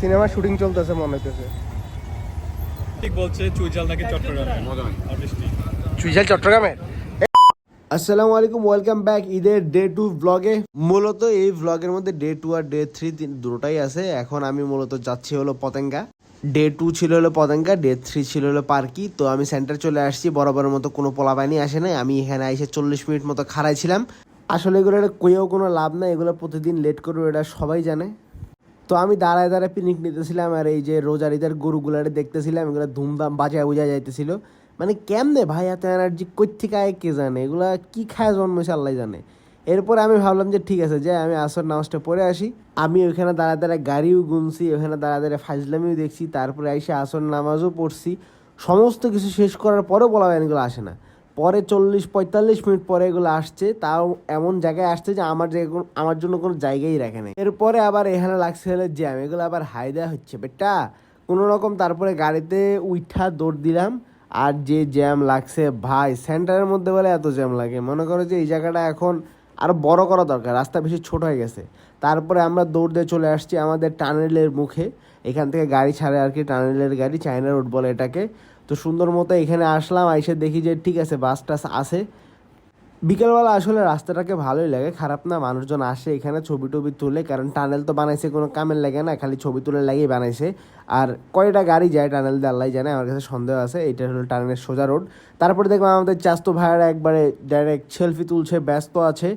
Cinema shooting চলতেছে মনে হইতেছে। ঠিক বলছে চুইজাল নাকি চট্টগ্রামে। চুইঝাল চট্টগ্রামের? আসসালামু আলাইকুম ওয়েলকাম ব্যাক ঈদের ডে টু ব্লগে। মূলত এই ব্লগের মধ্যে ডে টু আর ডে থ্রি দুটোটাই আছে। এখন আমি মূলত যাচ্ছি হলো পতেঙ্গা। ডে টু ছিল হলো পতেঙ্গা ডে থ্রি ছিল হলো পার্কি। তো আমি সেন্টার চলে আসছি বরাবরের মতো কোনো পোলাপানি আসে নাই। আমি এখানে এসে চল্লিশ মিনিট মতো খাড়াই ছিলাম আসলে এগুলো এটা কইও কোনো লাভ নাই এগুলো প্রতিদিন লেট করবে এটা সবাই জানে। তো আমি দাঁড়ায় দাঁড়ায় পিকনিক নিতেছিলাম আর এই যে রোজার ঈদের গরুগুলারে দেখতেছিলাম, এগুলো ধুমধাম বাজায় বুঝা যাইতেছিল। মানে কেমনে ভাই এত এনার্জি থেকে আয় কে জানে? এগুলা কি খায় জন্মেছে আল্লাহ জানে। এরপর আমি ভাবলাম যে ঠিক আছে, যে আমি আসর নামাজটা পড়ে আসি। আমি ওইখানে দাঁড়ায় দাঁড়ায় গাড়িও গুনছি ওখানে দাঁড়ায় দাঁড়ায় ফাজলামিও দেখছি, তারপরে এসে আসর নামাজও পড়ছি। সমস্ত কিছু শেষ করার পরেও বলা এগুলো আসে না। পরে চল্লিশ, পঁয়তাল্লিশ মিনিট পরে এগুলো আসছে, তাও এমন জায়গায় আসছে যে আমার আমার জন্য কোনো জায়গাই রাখে নাই। এরপরে আবার এখানে লাগছে হলো জ্যাম, এগুলো আবার হাই দেওয়া হচ্ছে। বেটা, কোনো রকম তারপরে গাড়িতে উইঠা দৌড় দিলাম, আর যে জ্যাম লাগছে, ভাই, সেন্টারের মধ্যে বলে এত জ্যাম লাগে। মনে করো যে এই জায়গাটা এখন আরও বড় করা দরকার, রাস্তা বেশি ছোট হয়ে গেছে। তারপরে আমরা দৌড় দিয়ে চলে আসছি আমাদের টানেলের মুখে, এখান থেকে গাড়ি ছাড়ে আর কি, টানেলের গাড়ি, চায়না রোড বলে এটাকে। তো সুন্দর মতো এখানে আসলাম, এসে দেখি যে ঠিক আছে, বাস টাস আছে। বিকেলবেলা আসলে রাস্তাটাকে ভালোই লাগে, খারাপ না, মানুষজন আসে এখানে ছবি টবি তুলে, কারণ টানেল তো বানাইছে, কোনো কামের লাগে না, খালি ছবি তুলে লাগেই বানাইছে। আর কয়টা গাড়ি যায় টানেল দিয়ে আল্লাহ জানে, আমার কাছে সন্দেহ আছে, এটা হলো টানেলের সোজা রোড। তারপরে দেখলাম আমাদের চাস্তো ভাইয়েরা একবারে ডাইরেক্ট সেলফি তুলছে, ব্যস্ত আছে,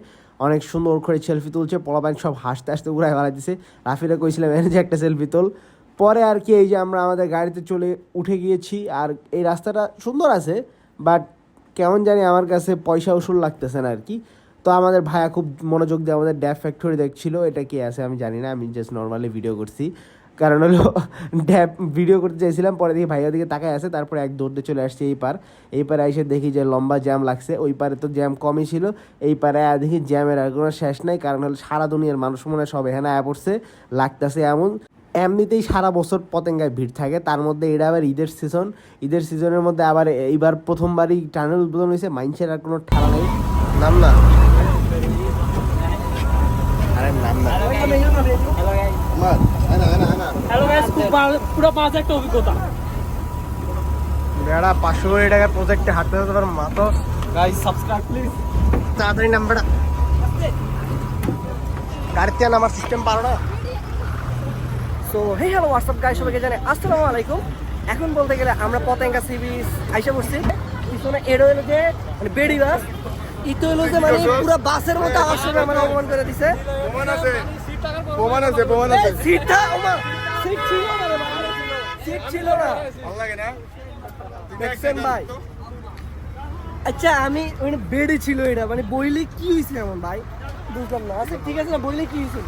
অনেক সুন্দর করে সেলফি তুলছে, পোলাপাইন সব হাসতে হাসতে উড়ায় বেড়াই দিছে রাফিরা কইছিলাম এনে যে একটা সেলফি তোল। পরে আর কি এই যে আমরা আমাদের গাড়িতে চলে উঠে গিয়েছি, আর এই রাস্তাটা সুন্দর আছে বাট কেমন জানি আমার কাছে পয়সা উসুল লাগতেছে না আর কি। তো আমাদের ভাইয়া খুব মনোযোগ দিয়ে আমাদের ড্যাব ফ্যাক্টরি দেখছিল, এটা কি আছে আমি জানি না, আমি জাস্ট নর্মালি ভিডিও করছি। কারণ হলো ড্যাব ভিডিও করতে চাইছিলাম, পরে দেখি ভাইয়া দিকে তাকায় আছে, তারপরে এক দৌড়তে চলে আসছে এই পার। এই পারে এসে দেখি যে লম্বা জ্যাম লাগছে, ওই পারে তো জ্যাম কমই ছিল, এই পারে দেখি জ্যামের আর কোনো শেষ নাই, কারণ হলো সারা দুনিয়ার মানুষ মনে হয় সব এখানে আয়া পড়ছে, লাগতেছে এমন। এমনিতেই সারা বছর পতেঙ্গায় ভিড় থাকে। তার মধ্যে এটা আবার ঈদের সিজন ঈদের সিজনের মধ্যে আবার এইবার প্রথমবারই টানেল উদ্বোধন হয়েছে। মাইন্সের আর কোনো ঠেলা নেই। নাম না। আরে নাম বেড়া পাঁচশো কোটি টাকার প্রজেক্টে হাঁটতে হতে পারো মাতো গাইস সাবস্ক্রাইব প্লিজ তাড়াতাড়ি নাম বেড়া। গাড়িতে নামার সিস্টেম পারো না। So hey hello WhatsApp guys সবাইকে জানাই আসসালামু আলাইকুম। এখন বলতে গেলে আমরা পতেঙ্গা সি বিচ আইসা পড়ছি। পিছনে এডো হলো যে মানে বেড়ি বাস। ইতো হলো যে মানে পুরো বাসের মতো আওয়াজ শুনে মানে অপমান করে দিছে। প্রমাণ আছে প্রমাণ আছে প্রমাণ আছে। সিটটা ওমা সিট ছিল না সিট ছিল না। ভালো লাগে না? দেখছেন ভাই? আচ্ছা আমি মানে বেডে ছিল এটা মানে বইলে কি হয়েছে এমন ভাই? বুঝলাম না। আচ্ছা ঠিক আছে না বইলে কি হয়েছে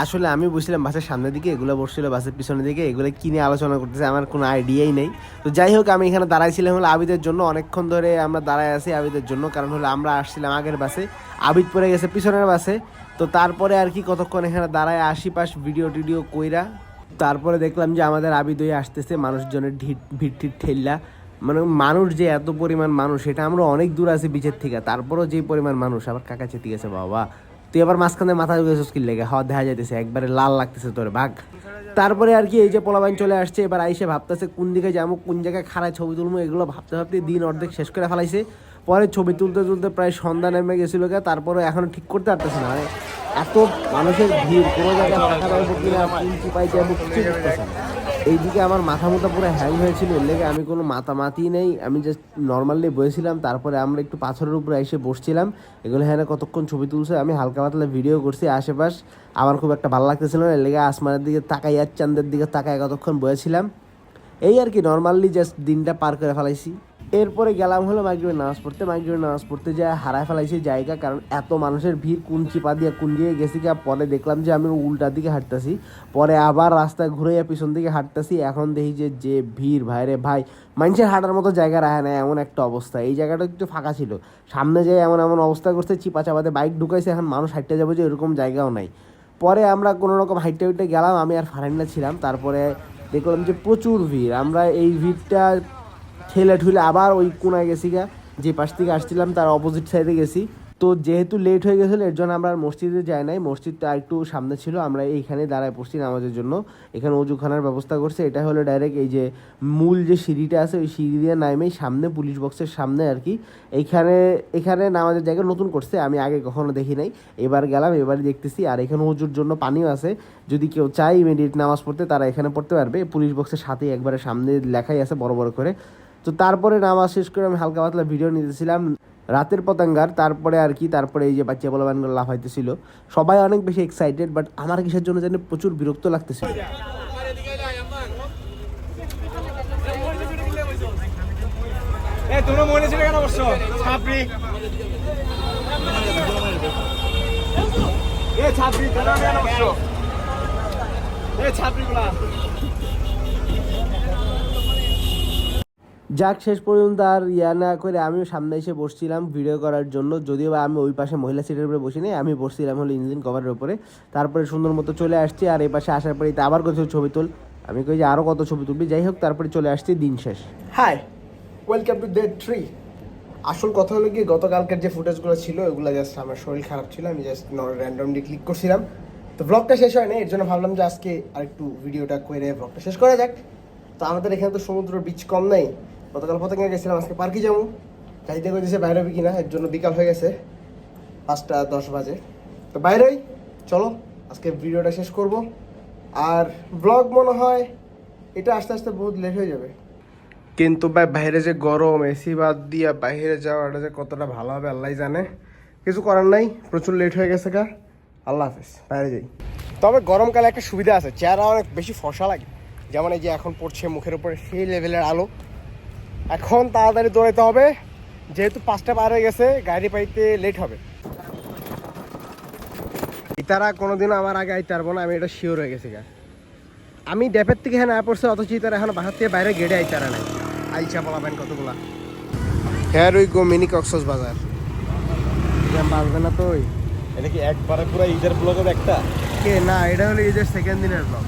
আসলে আমি বুঝছিলাম বাসের সামনের দিকে, এগুলো বসছিল বাসের পিছনের দিকে, এগুলো কিনে আলোচনা করতেছে আমার কোনো আইডিয়াই নেই। তো যাই হোক, আমি এখানে দাঁড়াইছিলাম হলো আবিদের জন্য, অনেকক্ষণ ধরে আমরা দাঁড়ায় আছি আবিদের জন্য, কারণ হলো আমরা আসছিলাম আগের বাসে। আবিদ পড়ে গেছে পিছনের বাসে। তো তারপরে আর কি কতক্ষণ এখানে দাঁড়ায়, আশিপাশ ভিডিও টিডিও কইরা তারপরে দেখলাম যে আমাদের আবিদ হয়ে আসতেছে মানুষজনের ঢিট ভিড় টিট ঠেললা মানে মানুষ যে এত পরিমাণ মানুষ সেটা আমরা অনেক দূর আছি বিচের থেকে, তারপরেও যে পরিমাণ মানুষ, আবার কাকা চেতে গেছে বাবা। তুই আবার মাঝখানে মাথা ঢুকেছিস কি লেগে হাওয়া দেখা যাইতেছে, একবারে লাল লাগতেছে তোর ভাগ। তারপরে আর কি এই যে পোলাবাইন চলে আসছে, এবার আইসে ভাবতেছে কোন দিকে যাব, কোন জায়গায় খাড়ায় ছবি তুলবো, এগুলো ভাবতে ভাবতে দিন অর্ধেক শেষ করে ফেলাইছে। পরে ছবি তুলতে তুলতে প্রায় সন্ধ্যা নেমে গেছিল তারপরে এখনও ঠিক করতে পারতেছে না। মানে এত মানুষের ভিড়, কোনো জায়গায় কিছু বুঝতেছে না। এইদিকে আমার মাথা মোটা পুরো হ্যাং হয়েছিল, এর লেগে আমি কোনো মাথা মাতি নেই। আমি জাস্ট নর্মালি বসেছিলাম তারপরে আমরা একটু পাথরের উপরে এসে বসছিলাম। এগুলো হ্যাঁ কতক্ষণ ছবি তুলছে, আমি হালকা পাতলা ভিডিও করছি আশেপাশ। আমার খুব একটা ভালো লাগতেছিল না, এর লেগে আসমানের দিকে তাকাই আর চান্দের দিকে তাকাই কতক্ষণ বসেছিলাম এই আর কি নর্মালি জাস্ট দিনটা পার করে ফেলাইছি। এরপরে গেলাম হলো মাইগ্রেন নামাজ পড়তে। মাইগ্রেন নামাজ পড়তে যায় হারায় ফেলাইছি জায়গা, কারণ এত মানুষের ভিড় কোন চিপা দিয়ে, কোন দিকে গেছি গা পরে দেখলাম যে আমি উল্টার দিকে হাঁটতেছি। পরে আবার রাস্তায় ঘুরে পিছন দিকে হাঁটতেছি। এখন দেখি যে যে ভিড় ভাইরে ভাই। মানুষের হাঁটার মতো জায়গা রাখে না এমন একটা অবস্থা। এই জায়গাটা একটু ফাঁকা ছিল। সামনে যেয়ে এমন এমন অবস্থা করছে, চিপা চাপাতে বাইক ঢুকাইছে, এখন মানুষ হাঁটতে যাবে যে এরকম জায়গাও নাই। পরে আমরা কোনো রকম হাইটে হাইটে গেলাম, আমি আর ফারান্না ছিলাম। তারপরে দেখলাম যে প্রচুর ভিড়। আমরা এই ভিড়টা ঠেলে ঠুলে আবার ওই কোনায় গেছি গা। যে পাশ থেকে আসছিলাম, তার অপোজিট সাইডে গেছি। তো যেহেতু লেট হয়ে গেছিল, এর জন্য আমরা আর মসজিদে যাই নাই। মসজিদটা একটু সামনে ছিল, আমরা এইখানে দাঁড়ায় পড়ছি নামাজের জন্য। এখানে অজুখানার ব্যবস্থা করছে। এটা হলো ডাইরেক্ট এই যে মূল যে সিঁড়িটা আছে, ওই সিঁড়ি দিয়ে নামেই সামনে পুলিশ বক্সের সামনে আর কি। এইখানে এখানে নামাজের জায়গা নতুন করছে, আমি আগে কখনো দেখি নাই। এবার গেলাম, এবারই দেখতেছি। আর এখানে উজুর জন্য পানিও আছে। যদি কেউ চায় ইমিডিয়েট নামাজ পড়তে, তারা এখানে পড়তে পারবে। পুলিশ বক্সের সাথেই একবারে সামনে লেখাই আছে, বড় বড় করে। তো তারপরে নামাজ শেষ করে আমি হালকা পাতলা ভিডিও নিতেছিলাম। রাতের পতঙ্গার, তারপরে আর কি, তারপরে এই যে বাচ্চা বলবানগুলো লাফাইতেছিল। সবাই অনেক বেশি এক্সাইটেড বাট আমার কিসের জন্য জানি প্রচুর বিরক্ত লাগতেছিল। এ গুলা যাক, শেষ পর্যন্ত আর ইয়া না করে আমিও সামনে এসে বসছিলাম ভিডিও করার জন্য। যদিও বা আমি ওই পাশে মহিলা সিটের উপরে বসি নাই আমি বসছিলাম হলো ইঞ্জিন কভারের উপরে। তারপরে সুন্দর মতো চলে আসছি আর এই পাশে আসার পরে আবার কিছু ছবি তুল। আমি কই যে আরও কত ছবি তুলবি। যাই হোক, তারপরে চলে আসছি দিন শেষ। Hi welcome to day three আসল কথা হলো কি, গতকালকার যে ফুটেজগুলো ছিল, ওগুলো জাস্ট আমার শরীর খারাপ ছিল, আমি জাস্ট নর র্যান্ডমলি ক্লিক করছিলাম। তো ব্লগটা শেষ হয় না এর জন্য ভাবলাম যে আজকে আরেকটু ভিডিওটা করে ব্লগটা শেষ করা যাক। তো আমাদের এখানে তো সমুদ্র বিচ কম নাই। গতকাল পতঙ্গে গেছিলাম, আজকে পার্কে যাব। চাইতে করতেছে বাইরে হবি কিনা, এর জন্য বিকাল হয়ে গেছে, পাঁচটা দশ বাজে। তো বাইরেই চলো, আজকে ভিডিওটা শেষ করব। আর ব্লগ মনে হয় এটা আস্তে আস্তে বহুত লেট হয়ে যাবে। কিন্তু ভাই, বাইরে যে গরম, এসি বাদ দিয়া বাইরে যাওয়াটা যে কতটা ভালো হবে, আল্লাহ জানে। কিছু করার নাই, প্রচুর লেট হয়ে গেছে গা। আল্লাহ হাফেজ, বাইরে যাই। তবে গরমকালে একটা সুবিধা আছে, চেহারা অনেক বেশি ফসা লাগে। যেমন এই যে এখন পড়ছে মুখের উপরে সেই লেভেলের আলো। এখন তাড়াতাড়ি দৌড়াইতে হবে। যেহেতু পাঁচটা পার হয়ে গেছে গাড়ি পাইতে লেট হবে। ইতারা কোনোদিনও আমার আগে আইতে পারব না আমি এটা শিওর হয়ে গেছি গা। আমি ড্যাপের থেকে হ্যাঁ না পড়ছে অথচ ইতারা এখন বাহার থেকে বাইরে গেড়ে আইতারা নাই। আইসা বলাবেন কতগুলা। হ্যাঁ ওই গো মিনি কক্সস বাজার। বাজবে না তো এটা কি একবারে পুরো ঈদের ব্লগের একটা? কে না এটা হলো ঈদের সেকেন্ড দিনের ব্লগ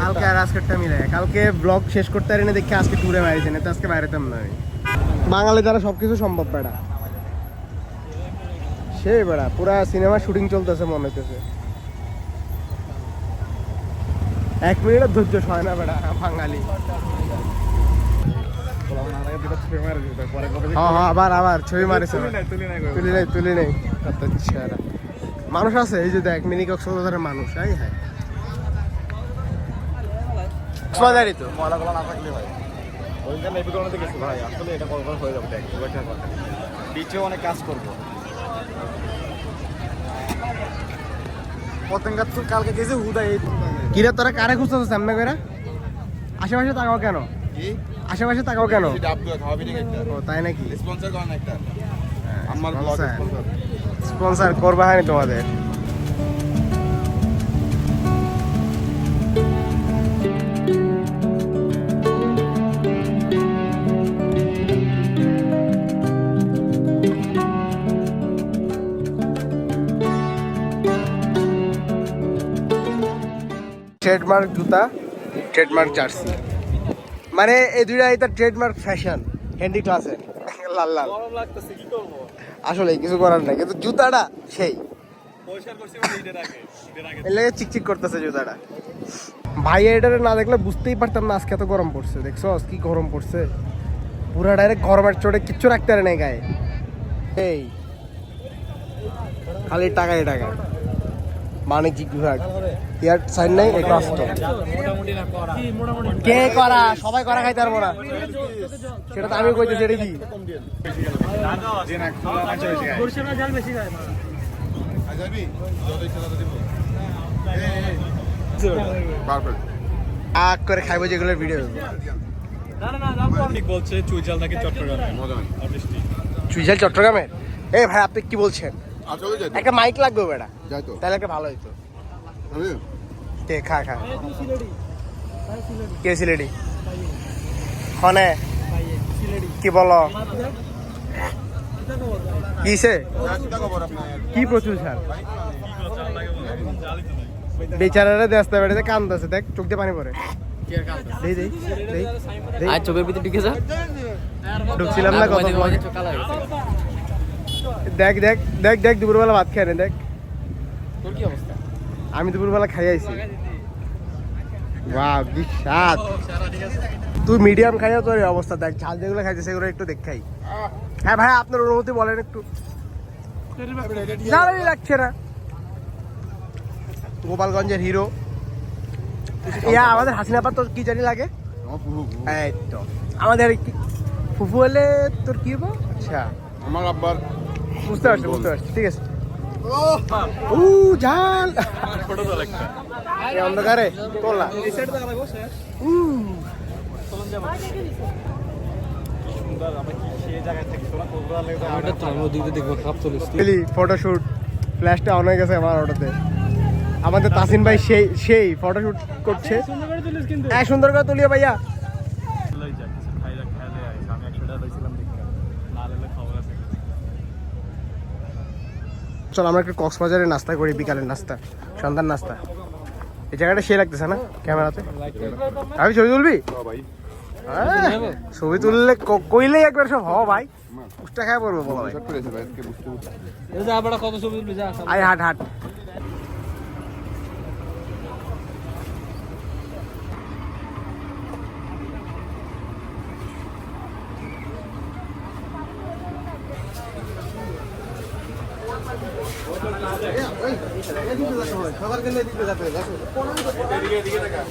কালকে আর আজকেরটা মিলে কালকে ব্লগ শেষ করতে আজকে না তো আজকে বাইরেতাম না আমি বাঙালি দ্বারা সব কিছু সম্ভব, বেড়া। সে বেড়া, পুরা সিনেমা শুটিং চলতেছে মনে হইতেছে। এক মিনিটের ধৈর্য সয় না বেড়া, বাঙালি। হ্যাঁ হ্যাঁ আবার আবার, ছবি মারিছে। তুলি নাই নেই মানুষ আছে, এই যে দেখ মিনি কক্সবাজারের মানুষ হ্যাঁ। তো। ময়লাগুলো না থাকলে ভাই ওইখানে নেভিগণতে গেছি ভাই আসলে এটা কল হয়ে যাবে দেখ খুব একটা কথা বিচে অনেক কাজ করব। পতেঙ্গা তো কালকে গেছে হুদাই কিরে তোরা কারে খুঁজতেছিস সামনে করে? আশেপাশে তাকাও কেন? কি? আশেপাশে তাকাও কেন? ও তাই নাকি? স্পন্সর করেন একটা। আমার স্পন্সর করবা হয়নি তোমাদের। ট্রেডমার্ক জুতা ট্রেডমার্ক জার্সি। মানে এই দুইটা এটা ট্রেডমার্ক ফ্যাশন হ্যান্ডি ক্লাসে লাল লাল। আসলে কিছু করার নাই কিন্তু জুতাটা সেই। লাগে চিকচিক করতেছে জুতাটা। ভাই এটারে না দেখলে বুঝতেই পারতাম না আজকে এত গরম পড়ছে দেখছ? কি গরম পড়ছে। পুরা ডাইরেক্ট গরমের চোটে কিচ্ছু রাখতে পারে নাই গায়ে। এই। খালি টাকায় টাকা বাণিজ্যিক বিভাগ। ইয়ার সাইন নাই কষ্ট মোটামুটি করা কে করা? সবাই করা খাইতে পারব না। সেটা তো আমি কইতেছি এটা কি? আগ করে খাইবো যেগুলোর ভিডিও বলছে চুইজাল নাকি চট্টগ্রামে? চট্টগ্রামের এই ভাই আপনি কি বলছেন? একটা মাইক লাগবে বেটা। তাহলে একটা ভালো হইতো। কে খা খা। কে সিলেটি? হনে? কি বলো? কিসে? কি প্রচুর স্যার? বেচারারা দেস্তা বেড়ে কান্দাছে দেখ চোখ দিয়ে পানি পড়ে। আর চোখের ভিতরে ঢুকে যা। ঢুকছিলাম না কত। দেখ দেখ দেখ দেখ দুপুরবেলা ভাত খায় না দেখ। তোর কি অবস্থা? আমি দুপুরবেলা খাই আইছি। বাহ তুই মিডিয়াম খাইও তোর অবস্থা দেখ ঝাল যেগুলো খাইছে সেগুলো একটু দেখ খাই। হ্যাঁ ভাই আপনার অনুমতি বলেন একটু। ঝালই লাগছে না। গোপালগঞ্জের হিরো। ইয়া আমাদের হাসিনা পার তোর কি জানি লাগে। এই তো। আমাদের ফুফু হলে তোর কি হব আচ্ছা আমার আব্বার বুঝতে পারছি বুঝতে পারছি। ঠিক আছে। ঝাল এই অন্ধকারে তোলা। ফটোশুট। ফ্ল্যাশটা অন হয়ে গেছে আমার অটোতে। আমাদের তাসিন ভাই সেই সেই ফটোশুট করছে। সুন্দর করে তুলিস হ্যাঁ সুন্দর করে তুলিও ভাইয়া। লই যা কিছু খাইরা খেলে আমি একশো টাকা লইছিলাম না লেলে খবর আছে। চল আমরা একটু কক্সবাজারের নাস্তা করি বিকালের নাস্তা সন্ধ্যার নাস্তা। এই জায়গাটা সে লাগতেছে না ক্যামেরাতে? আমি ছবি তুলবি? ভাই হ্যাঁ, ছবি তুললে কইলেই একবার সব হ ভাই। উষ্টা খায় পড়ব বলো ভাই। হাট ভাই আজকে বুঝতে বুঝতে যা বড় কত ছবি তুলবি যা আয় হাট হাট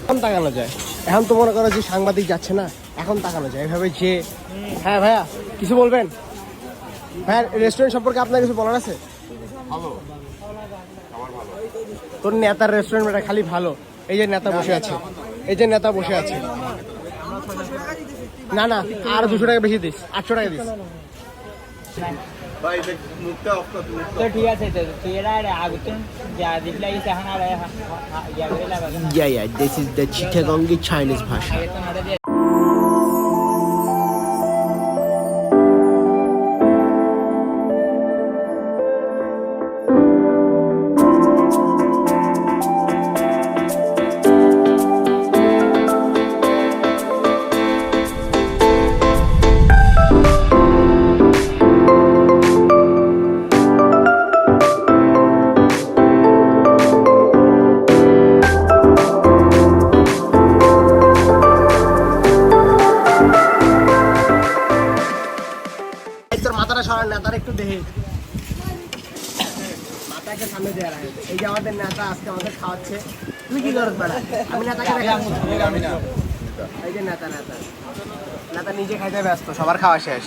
এখন তাকানো যায়। এখন তো মনে করো যে সাংবাদিক যাচ্ছে না এখন তাকানো যায়। এভাবে যে হ্যাঁ ভাইয়া কিছু বলবেন? ভাইয়া রেস্টুরেন্ট সম্পর্কে আপনার কিছু বলার আছে? ভালো। তোর নেতার রেস্টুরেন্ট এটা খালি ভালো। এই যে নেতা বসে আছে। এই যে নেতা বসে আছে। না না আর দুশো টাকা বেশি দিস আটশো টাকা দিস। Yeah, yeah, this is the Chittagong Chinese Bhasha. নেতার একটু দেখে। মাথাকে সামনে দেওয়া রাখে এই যে আমাদের নেতা আজকে আমাদের খাওয়াচ্ছে। তুই কি করছ বেড়া? আমি নেতাকে দেখাচ্ছি এই যে নেতা নেতা। নেতা নিজে খাইতে ব্যস্ত সবার খাওয়া শেষ।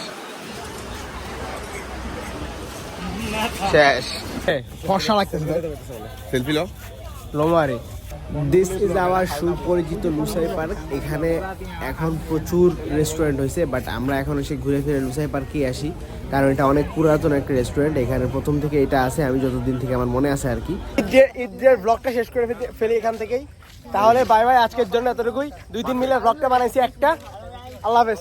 শেষ। ফর্সা লাগতেছে সেলফি লও লোমারি। দিস ইজ আওয়ার সুপরিচিত লুসাই পার্ক। এখানে এখন প্রচুর রেস্টুরেন্ট হয়েছে বাট আমরা এখন এসে ঘুরে ফিরে লুসাই পার্কেই আসি। কারণ এটা অনেক পুরাতন একটা রেস্টুরেন্ট এখানে প্রথম থেকে এটা আছে, আমি যতদিন থেকে আমার মনে আছে আর কি। ঈদের ব্লগটা শেষ করে ফেলি এখান থেকেই। তাহলে বাই বাই আজকের জন্য এতটুকুই। দুই তিন মিলে ব্লগটা বানাইছি একটা। আল্লাহ হাফেজ।